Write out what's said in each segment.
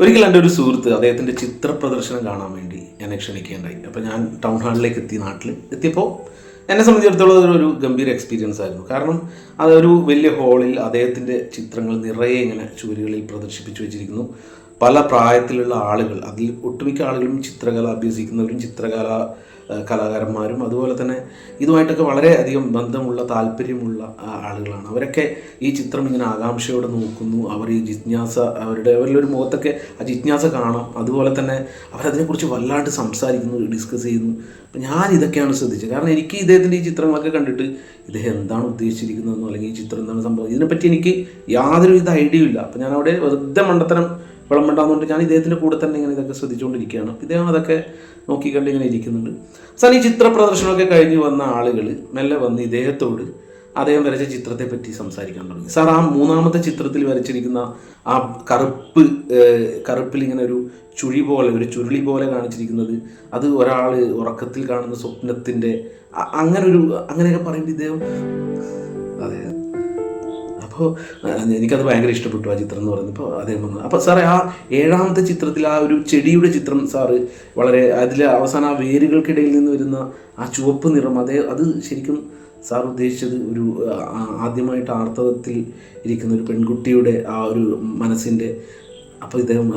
ഒരിക്കൽ എന്റെ ഒരു സുഹൃത്ത് അദ്ദേഹത്തിന്റെ ചിത്ര പ്രദർശനം കാണാൻ വേണ്ടി എന്നെ ക്ഷണിക്കേണ്ടായി അപ്പോൾ ഞാൻ ടൗൺ ഹാളിലേക്ക് എത്തി നാട്ടിൽ. എത്തിയപ്പോൾ എന്നെ സംബന്ധിച്ചിടത്തോളം അതൊരു ഗംഭീര എക്സ്പീരിയൻസ് ആയിരുന്നു. കാരണം അതൊരു വലിയ ഹാളിൽ അദ്ദേഹത്തിന്റെ ചിത്രങ്ങൾ നിറയെ ഇങ്ങനെ ചുവരുകളിൽ പ്രദർശിപ്പിച്ചു വെച്ചിരിക്കുന്നു. പല പ്രായത്തിലുള്ള ആളുകൾ അതിൽ ഒട്ടുമിക്ക ആളുകളും ചിത്രകല അഭ്യസിക്കുന്നവരും ചിത്രകല കലാകാരന്മാരും അതുപോലെ തന്നെ ഇതുമായിട്ടൊക്കെ വളരെയധികം ബന്ധമുള്ള താല്പര്യമുള്ള ആളുകളാണ്. അവരൊക്കെ ഈ ചിത്രം ഇങ്ങനെ ആകാംക്ഷയോടെ നോക്കുന്നു. അവർ ഈ ജിജ്ഞാസ അവരുടെ അവരുടെ ഒരു മുഖത്തൊക്കെ ആ ജിജ്ഞാസ കാണാം. അതുപോലെ തന്നെ അവരതിനെക്കുറിച്ച് വല്ലാണ്ട് സംസാരിക്കുന്നു ഡിസ്കസ് ചെയ്യുന്നു. അപ്പം ഞാൻ ഇതൊക്കെയാണ് ശ്രദ്ധിച്ചത്. കാരണം എനിക്ക് ഇദ്ദേഹത്തിന്റെ ഈ ചിത്രങ്ങളൊക്കെ കണ്ടിട്ട് ഇദ്ദേഹം എന്താണ് ഉദ്ദേശിച്ചിരിക്കുന്നതെന്നോ അല്ലെങ്കിൽ ഈ ചിത്രം എന്താണ് സംഭവം ഇതിനെപ്പറ്റി എനിക്ക് യാതൊരുവിധ ഐഡിയയും ഐഡിയ ഇല്ല. അപ്പം ഞാൻ അവിടെ വെറുതെ മണ്ടത്തരം വിളമ്പണ്ടാന്നുകൊണ്ട് ഞാൻ ഇദ്ദേഹത്തിന്റെ കൂടെ തന്നെ ഇങ്ങനെ ഇതൊക്കെ ശ്രദ്ധിച്ചുകൊണ്ടിരിക്കുകയാണ്. അപ്പം ഇദ്ദേഹം അതൊക്കെ നോക്കിക്കണ്ട് ഇങ്ങനെ ഇരിക്കുന്നുണ്ട്. അവസാനം ഈ ചിത്ര പ്രദർശനമൊക്കെ കഴിഞ്ഞ് വന്ന ആളുകൾ മെല്ലെ വന്ന് ഇദ്ദേഹത്തോട് അദ്ദേഹം വരച്ച ചിത്രത്തെ പറ്റി സംസാരിക്കാൻ തുടങ്ങി. സാർ ആ മൂന്നാമത്തെ ചിത്രത്തിൽ വരച്ചിരിക്കുന്ന ആ കറുപ്പ് കറുപ്പിൽ ഇങ്ങനെ ഒരു ചുഴി പോലെ ഒരു ചുരുളി പോലെ കാണിച്ചിരിക്കുന്നത് അത് ഒരാൾ ഉറക്കത്തിൽ കാണുന്ന സ്വപ്നത്തിന്റെ അങ്ങനെ ഒരു അങ്ങനെയൊക്കെ പറയുമ്പോൾ ഇദ്ദേഹം അതെ അപ്പോൾ എനിക്കത് ഭയങ്കര ഇഷ്ടപ്പെട്ടു ആ ചിത്രം എന്ന് പറയുന്നത് അപ്പോൾ അദ്ദേഹം പറഞ്ഞു അപ്പോൾ സാറേ ആ ഏഴാമത്തെ ചിത്രത്തിൽ ആ ഒരു ചെടിയുടെ ചിത്രം സാറ് വളരെ അതിൽ അവസാനം ആ വേരുകൾക്കിടയിൽ നിന്ന് വരുന്ന ആ ചുവപ്പ് നിറം അതേ അത് ശരിക്കും സാർ ഉദ്ദേശിച്ചത് ഒരു ആദ്യമായിട്ട് ആർത്തവത്തിൽ ഇരിക്കുന്ന ഒരു പെൺകുട്ടിയുടെ ആ ഒരു മനസ്സിന്റെ. അപ്പോൾ ഇദ്ദേഹം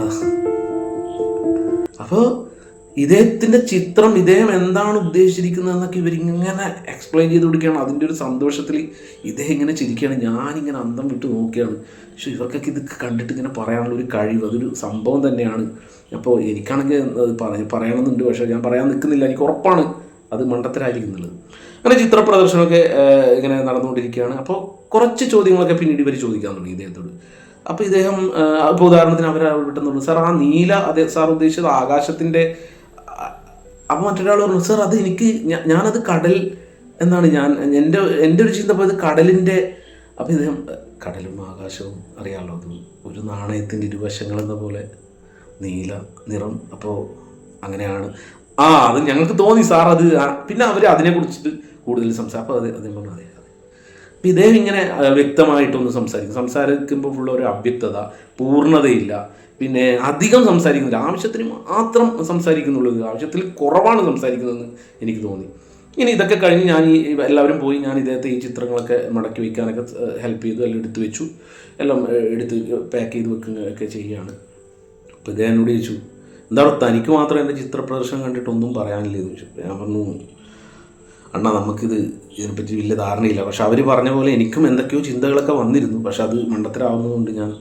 അപ്പോൾ ഇദ്ദേഹത്തിന്റെ ചിത്രം ഇദ്ദേഹം എന്താണ് ഉദ്ദേശിച്ചിരിക്കുന്നത് ഉദ്ദേശിച്ചിരിക്കുന്നതെന്നൊക്കെ ഇവരിങ്ങനെ എക്സ്പ്ലെയിൻ ചെയ്ത് കൊടുക്കുകയാണ്. അതിന്റെ ഒരു സന്തോഷത്തിൽ ഇദ്ദേഹം ഇങ്ങനെ ചിരിക്കുകയാണ്. ഞാനിങ്ങനെ അന്തം വിട്ട് നോക്കുകയാണ്. പക്ഷേ ഇവർക്കൊക്കെ ഇത് കണ്ടിട്ട് ഇങ്ങനെ പറയാനുള്ള ഒരു കഴിവ് അതൊരു സംഭവം തന്നെയാണ്. അപ്പോൾ എനിക്കാണെങ്കിൽ പറയ പറയണമെന്നുണ്ട് പക്ഷേ ഞാൻ പറയാൻ നിൽക്കുന്നില്ല. എനിക്ക് ഉറപ്പാണ് അത് മണ്ടത്തരായിരിക്കുന്നുള്ളത്. അങ്ങനെ ചിത്ര പ്രദർശനമൊക്കെ ഇങ്ങനെ നടന്നുകൊണ്ടിരിക്കുകയാണ്. അപ്പോൾ കുറച്ച് ചോദ്യങ്ങളൊക്കെ പിന്നീട് ഇവർ ചോദിക്കാൻ തുടങ്ങി ഇദ്ദേഹത്തോട്. അപ്പോൾ ഇദ്ദേഹം ഇപ്പോൾ ഉദാഹരണത്തിന് അവർ പറഞ്ഞു സാർ ആ നീല അതെ സാർ ഉദ്ദേശിച്ചത് ആകാശത്തിന്റെ അപ്പോൾ മറ്റൊരാൾ പറഞ്ഞു സാർ അത് എനിക്ക് ഞാനത് കടൽ എന്നാണ് ഞാൻ എന്റെ എന്റെ ഒരു ചിന്ത പോയത് കടലിന്റെ അപ്പോൾ ഇദ്ദേഹം കടലും ആകാശവും അറിയാമല്ലോ അത് ഒരു നാണയത്തിന്റെ ഇരുവശങ്ങൾ എന്ന പോലെ നീല നിറം. അപ്പോൾ അങ്ങനെയാണ്. ആ അത് ഞങ്ങൾക്ക് തോന്നി സാർ അത് പിന്നെ അവർ അതിനെക്കുറിച്ചിട്ട് കൂടുതൽ സംസാരം അപ്പോൾ അത് അദ്ദേഹം പറഞ്ഞു അതെ അതെ അപ്പം ഇദ്ദേഹം ഇങ്ങനെ വ്യക്തമായിട്ടൊന്ന് സംസാരിക്കും. സംസാരിക്കുമ്പോൾ ഫുൾ ഒരു അവ്യക്തത പൂർണതയില്ല. പിന്നെ അധികം സംസാരിക്കുന്നില്ല. ആവശ്യത്തിന് മാത്രം സംസാരിക്കുന്നുള്ളൂ. ആവശ്യത്തിൽ കുറവാണ് സംസാരിക്കുന്നതെന്ന് എനിക്ക് തോന്നി. ഇനി ഇതൊക്കെ കഴിഞ്ഞ് ഞാൻ ഈ എല്ലാവരും പോയി ഞാൻ ഇദ്ദേഹത്തെ ഈ ചിത്രങ്ങളൊക്കെ മടക്കി വയ്ക്കാനൊക്കെ ഹെൽപ്പ് ചെയ്തു എല്ലാം എടുത്തു വെച്ചു. എല്ലാം എടുത്ത് പാക്ക് ചെയ്ത് വെക്കുകയൊക്കെ ചെയ്യുകയാണ്. അപ്പോൾ ഇദ്ദേഹം എന്നോട് ചോദിച്ചു എന്താണ് തനിക്ക് മാത്രം എന്റെ ചിത്ര പ്രദർശനം കണ്ടിട്ട് ഒന്നും പറയാനില്ലേ? എന്ന് ചോദിച്ചു. ഞാൻ പറഞ്ഞു അണ്ണാ നമുക്കിത് ഇതിനെപ്പറ്റി വലിയ ധാരണയില്ല. പക്ഷെ അവർ പറഞ്ഞ പോലെ എനിക്കും എന്തൊക്കെയോ ചിന്തകളൊക്കെ വന്നിരുന്നു. പക്ഷെ അത് മണ്ടത്തരാവുന്നതുകൊണ്ട് ഞാൻ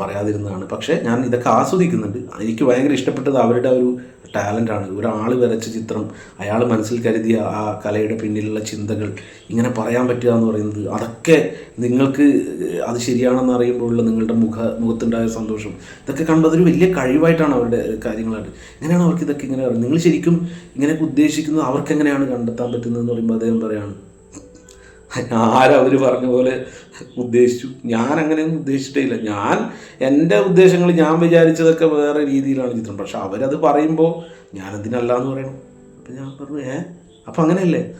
പറയാതിരുന്നതാണ്. പക്ഷേ ഞാൻ ഇതൊക്കെ ആസ്വദിക്കുന്നുണ്ട്. എനിക്ക് ഭയങ്കര ഇഷ്ടപ്പെട്ടത് അവരുടെ ഒരു ടാലന്റാണ് ഒരാൾ വരച്ച ചിത്രം അയാൾ മനസ്സിൽ കരുതിയ ആ കലയുടെ പിന്നിലുള്ള ചിന്തകൾ ഇങ്ങനെ പറയാൻ പറ്റുക എന്ന് പറയുന്നത് അതൊക്കെ നിങ്ങൾക്ക് അത് ശരിയാണെന്ന് അറിയുമ്പോഴുള്ള നിങ്ങളുടെ മുഖ മുഖത്തുണ്ടായ സന്തോഷം ഇതൊക്കെ കാണുമ്പോൾ ഒരു വലിയ കഴിവായിട്ടാണ് അവരുടെ കാര്യങ്ങളായിട്ട്. എങ്ങനെയാണ് അവർക്ക് ഇതൊക്കെ ഇങ്ങനെ നിങ്ങൾ ശരിക്കും ഇങ്ങനെയൊക്കെ ഉദ്ദേശിക്കുന്നത് അവർക്ക് എങ്ങനെയാണ് കണ്ടെത്താൻ പറ്റുന്നതെന്ന് പറയുമ്പോൾ അദ്ദേഹം പറയാണ് ആരവർ പറഞ്ഞ പോലെ ഉദ്ദേശിച്ചു. ഞാൻ അങ്ങനെയൊന്നും ഉദ്ദേശിച്ചിട്ടേ ഇല്ല ഞാൻ എന്റെ ഉദ്ദേശങ്ങൾ ഞാൻ വിചാരിച്ചതൊക്കെ വേറെ രീതിയിലാണ് ചിത്രം. പക്ഷെ അവരത് പറയുമ്പോൾ ഞാനതിനല്ല എന്ന് പറയണം. അപ്പം ഞാൻ പറഞ്ഞു ഏ? അപ്പം അങ്ങനെയല്ലേ?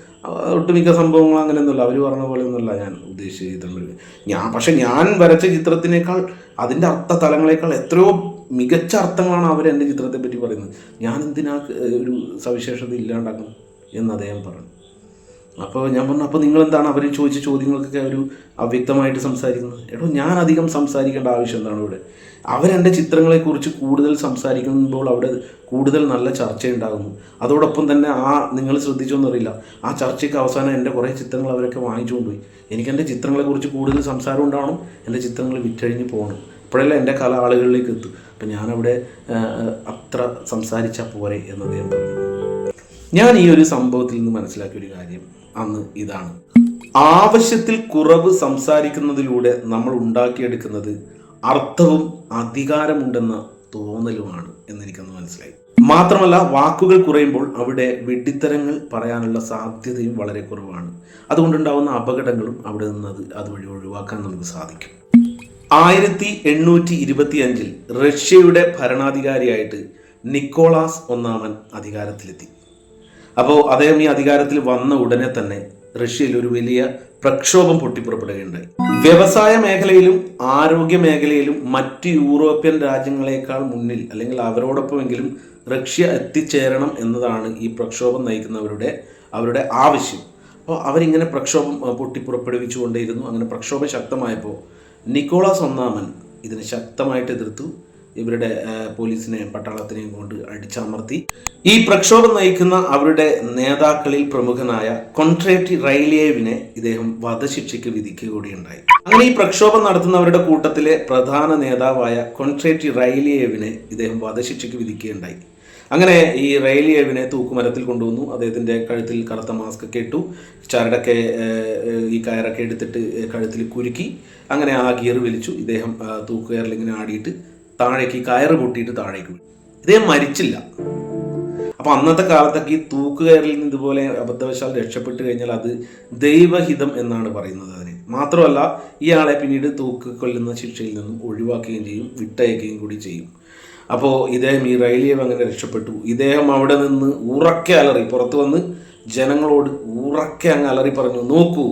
ഒട്ടുമിക്ക സംഭവങ്ങൾ അങ്ങനെയൊന്നുമല്ല. അവർ പറഞ്ഞ പോലെ ഒന്നുമല്ല ഞാൻ ഉദ്ദേശിച്ച ചിത്രം ഞാൻ പക്ഷെ ഞാൻ വരച്ച ചിത്രത്തിനേക്കാൾ അതിന്റെ അർത്ഥ തലങ്ങളേക്കാൾ എത്രയോ മികച്ച അർത്ഥങ്ങളാണ് അവർ എന്റെ ചിത്രത്തെ പറ്റി പറയുന്നത്. ഞാൻ എന്തിനാ ഒരു സവിശേഷത ഇല്ലാണ്ടാക്കണം എന്ന് അദ്ദേഹം പറഞ്ഞു അപ്പോൾ ഞാൻ പറഞ്ഞു അപ്പോൾ നിങ്ങളെന്താണ് അവർ ചോദിച്ച ചോദ്യങ്ങൾക്കൊക്കെ ഒരു അവ്യക്തമായിട്ട് സംസാരിക്കുന്നത്? എടോ ഞാൻ അധികം സംസാരിക്കേണ്ട ആവശ്യം എന്താണ് ഇവിടെ? അവരെന്റെ ചിത്രങ്ങളെക്കുറിച്ച് കൂടുതൽ സംസാരിക്കുമ്പോൾ അവിടെ കൂടുതൽ നല്ല ചർച്ചയുണ്ടാകുന്നു. അതോടൊപ്പം തന്നെ ആ നിങ്ങൾ ശ്രദ്ധിച്ചൊന്നറിയില്ല ആ ചർച്ചയ്ക്ക് അവസാനം എന്റെ കുറേ ചിത്രങ്ങൾ അവരൊക്കെ വാങ്ങിച്ചുകൊണ്ടുപോയി എനിക്ക് എന്റെ ചിത്രങ്ങളെക്കുറിച്ച് കൂടുതൽ സംസാരം ഉണ്ടാവണം എന്റെ ചിത്രങ്ങൾ വിറ്റഴിഞ്ഞ് പോകണം. ഇപ്പോഴല്ല എന്റെ കല ആളുകളിലേക്ക് എത്തും. അപ്പം ഞാനവിടെ അത്ര സംസാരിച്ചാൽ പോരെ എന്ന് അദ്ദേഹം പറഞ്ഞു. ഞാൻ ഈ ഒരു സംഭവത്തിൽ നിന്ന് മനസ്സിലാക്കിയ ഒരു കാര്യം. അന്ന് ഇതാണ്. ആവശ്യത്തിൽ കുറവ് സംസാരിക്കുന്നതിലൂടെ നമ്മൾ ഉണ്ടാക്കിയെടുക്കുന്നത് അർത്ഥവും അധികാരമുണ്ടെന്ന തോന്നലുമാണ് എന്നെനിക്കന്ന് മനസ്സിലായി. മാത്രമല്ല വാക്കുകൾ കുറയുമ്പോൾ അവിടെ വെഡിത്തരങ്ങൾ പറയാനുള്ള സാധ്യതയും വളരെ കുറവാണ്. അതുകൊണ്ടുണ്ടാവുന്ന അപകടങ്ങളും അവിടെ നിന്ന് അത് അതുവഴി ഒഴിവാക്കാൻ നമുക്ക് സാധിക്കും. ആയിരത്തി എണ്ണൂറ്റി ഇരുപത്തി അഞ്ചിൽ റഷ്യയുടെ ഭരണാധികാരിയായിട്ട് നിക്കോളാസ് ഒന്നാമൻ അധികാരത്തിലെത്തി. അപ്പോൾ അദ്ദേഹം ഈ അധികാരത്തിൽ വന്ന ഉടനെ തന്നെ റഷ്യയിൽ ഒരു വലിയ പ്രക്ഷോഭം പൊട്ടിപ്പുറപ്പെടുകയുണ്ടായി. വ്യവസായ മേഖലയിലും ആരോഗ്യ മേഖലയിലും മറ്റ് യൂറോപ്യൻ രാജ്യങ്ങളെക്കാൾ മുന്നിൽ അല്ലെങ്കിൽ അവരോടൊപ്പമെങ്കിലും റഷ്യ എത്തിച്ചേരണം എന്നതാണ് ഈ പ്രക്ഷോഭം നയിക്കുന്നവരുടെ അവരുടെ ആവശ്യം. അപ്പോൾ അവരിങ്ങനെ പ്രക്ഷോഭം പൊട്ടിപ്പുറപ്പെടുവിച്ചു പൊട്ടിപ്പുറപ്പെടുവിച്ചുകൊണ്ടേയിരുന്നു. അങ്ങനെ പ്രക്ഷോഭം ശക്തമായപ്പോൾ നിക്കോളാസ് ഒന്നാമൻ ഇതിനെ ശക്തമായിട്ട് എതിർത്തു. ഇവരുടെ പോലീസിനെ പട്ടാളത്തിനെയും കൊണ്ട് അടിച്ചമർത്തി. ഈ പ്രക്ഷോഭം നയിക്കുന്ന അവരുടെ നേതാക്കളിൽ പ്രമുഖനായ കൊൺട്രേറ്റി റൈലിയേവിനെ ഇദ്ദേഹം വധശിക്ഷയ്ക്ക് വിധിക്കുക കൂടിയുണ്ടായി. അങ്ങനെ ഈ പ്രക്ഷോഭം നടത്തുന്നവരുടെ കൂട്ടത്തിലെ പ്രധാന നേതാവായ കൊൺട്രേറ്റി റൈലിയേവിനെ ഇദ്ദേഹം വധശിക്ഷയ്ക്ക് വിധിക്കുകയുണ്ടായി. അങ്ങനെ ഈ റൈലിയേവിനെ തൂക്കുമരത്തിൽ കൊണ്ടുവന്നു. അദ്ദേഹത്തിന്റെ കഴുത്തിൽ കറുത്ത മാസ്ക് ഒക്കെ ഇട്ടു. ചരടൊക്കെ ഈ കയറൊക്കെ എടുത്തിട്ട് കഴുത്തിൽ കുരുക്കി. അങ്ങനെ ആ ഗിയർ വലിച്ചു. ഇദ്ദേഹം തൂക്കുകയറിൽ ഇങ്ങനെ ആടിയിട്ട് താഴേക്ക് കയറ് പൊട്ടിയിട്ട് താഴേക്ക് വീണു. ഇദ്ദേഹം മരിച്ചില്ല. അപ്പൊ അന്നത്തെ കാലത്തൊക്കെ ഈ തൂക്കുകയറിൽ നിന്ന് ഇതുപോലെ അബദ്ധവശാൽ രക്ഷപ്പെട്ട് കഴിഞ്ഞാൽ അത് ദൈവഹിതം എന്നാണ് പറയുന്നത് അതിന്. മാത്രമല്ല ഇയാളെ പിന്നീട് തൂക്ക് കൊല്ലുന്ന ശിക്ഷയിൽ നിന്നും ഒഴിവാക്കുകയും ചെയ്യും വിട്ടയക്കുകയും കൂടി ചെയ്യും. അപ്പോൾ ഇദ്ദേഹം ഈ റൈലിയം അങ്ങനെ രക്ഷപ്പെട്ടു. ഇദ്ദേഹം അവിടെ നിന്ന് ഉറക്കെ അലറി പുറത്തു വന്ന് ജനങ്ങളോട് ഉറക്കെ അങ്ങ് അലറി പറഞ്ഞു നോക്കൂ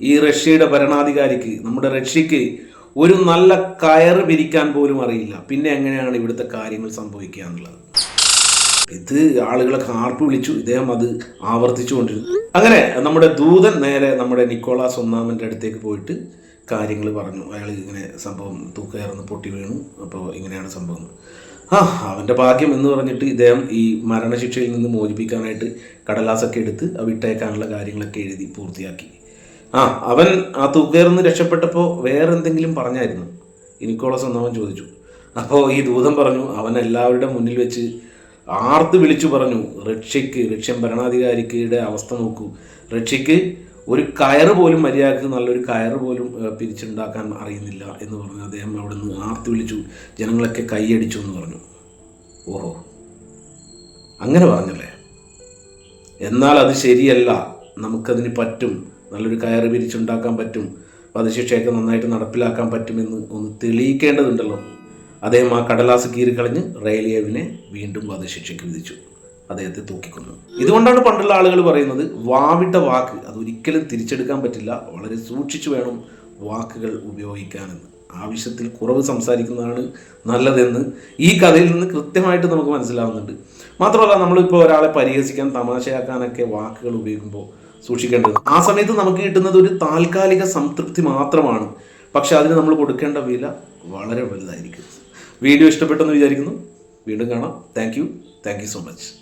ഈ റഷ്യയുടെ ഭരണാധികാരിക്ക് നമ്മുടെ റഷ്യക്ക് ഒരു നല്ല കയറ് പിരിക്കാൻ പോലും അറിയില്ല. പിന്നെ എങ്ങനെയാണ് ഇവിടുത്തെ കാര്യങ്ങൾ സംഭവിക്കുക എന്നുള്ളത്? ഇത് ആളുകളെ കാർപ്പ് വിളിച്ചു ഇദ്ദേഹം അത് ആവർത്തിച്ചുകൊണ്ടിരുന്നു അങ്ങനെ നമ്മുടെ ദൂതൻ നേരെ നമ്മുടെ നിക്കോളാസ് ഒന്നാമന്റെ അടുത്തേക്ക് പോയിട്ട് കാര്യങ്ങൾ പറഞ്ഞു. അയാൾ ഇങ്ങനെ സംഭവം തൂക്കയറന്ന് പൊട്ടി വീണു. അപ്പോൾ ഇങ്ങനെയാണ് സംഭവം. ആ അവന്റെ ഭാഗ്യം എന്ന് പറഞ്ഞിട്ട് ഇദ്ദേഹം ഈ മരണശിക്ഷയിൽ നിന്ന് മോചിപ്പിക്കാനായിട്ട് കടലാസൊക്കെ എടുത്ത് വിട്ടേക്കാനുള്ള കാര്യങ്ങളൊക്കെ എഴുതി പൂർത്തിയാക്കി. ആ അവൻ ആ തൂക്കയറന്ന് രക്ഷപ്പെട്ടപ്പോൾ വേറെ എന്തെങ്കിലും പറഞ്ഞായിരുന്നു നിക്കോളാസ് ഒന്നാമൻ ചോദിച്ചു. അപ്പോൾ ഈ ദൂതം പറഞ്ഞു അവൻ എല്ലാവരുടെ മുന്നിൽ വെച്ച് ആർത്ത് വിളിച്ചു പറഞ്ഞു റഷ്യക്ക് റഷ്യൻ ഭരണാധികാരിക്കയുടെ അവസ്ഥ നോക്കൂ. റഷ്യക്ക് ഒരു കയറ് പോലും മര്യാദയ്ക്ക് നല്ലൊരു കയറ് പോലും പിരിച്ചുണ്ടാക്കാൻ അറിയുന്നില്ല എന്ന് പറഞ്ഞു. അദ്ദേഹം അവിടെ നിന്ന് ആർത്ത് വിളിച്ചു ജനങ്ങളൊക്കെ കൈയടിച്ചു എന്ന് പറഞ്ഞു. ഓഹോ. അങ്ങനെ പറഞ്ഞല്ലേ? എന്നാൽ അത് ശരിയല്ല. നമുക്കതിന് പറ്റും. നല്ലൊരു കയറ് പിരിച്ചുണ്ടാക്കാൻ പറ്റും. വധശിക്ഷയൊക്കെ നന്നായിട്ട് നടപ്പിലാക്കാൻ പറ്റുമെന്ന് ഒന്ന് തെളിയിക്കേണ്ടതുണ്ടല്ലോ. അദ്ദേഹം ആ കടലാസ് കീറിക്കളഞ്ഞ് റെയിലിയേവിനെ വീണ്ടും വധശിക്ഷയ്ക്ക് വിധിച്ചു. അദ്ദേഹത്തെ തൂക്കിക്കൊന്നു. ഇതുകൊണ്ടാണ് പണ്ടുള്ള ആളുകൾ പറയുന്നത് വാവിട്ട വാക്ക് അത് ഒരിക്കലും തിരിച്ചെടുക്കാൻ പറ്റില്ല വളരെ സൂക്ഷിച്ചു വേണം വാക്കുകൾ ഉപയോഗിക്കാനെന്ന്. ആവശ്യത്തിൽ കുറവ് സംസാരിക്കുന്നതാണ് നല്ലതെന്ന് ഈ കഥയിൽ നിന്ന് കൃത്യമായിട്ട് നമുക്ക് മനസ്സിലാവുന്നുണ്ട്. മാത്രമല്ല നമ്മളിപ്പോൾ ഒരാളെ പരിഹസിക്കാൻ തമാശയാക്കാനൊക്കെ വാക്കുകൾ ഉപയോഗിക്കുമ്പോൾ സൂക്ഷിക്കേണ്ടത് ആ സമയത്ത് നമുക്ക് കിട്ടുന്നത് ഒരു താൽക്കാലിക സംതൃപ്തി മാത്രമാണ്. പക്ഷെ അതിന് നമ്മൾ കൊടുക്കേണ്ട വില വളരെ വലുതായിരിക്കും. വീഡിയോ ഇഷ്ടപ്പെട്ടെന്ന് വിചാരിക്കുന്നു. വീണ്ടും കാണാം. Thank you thank you so much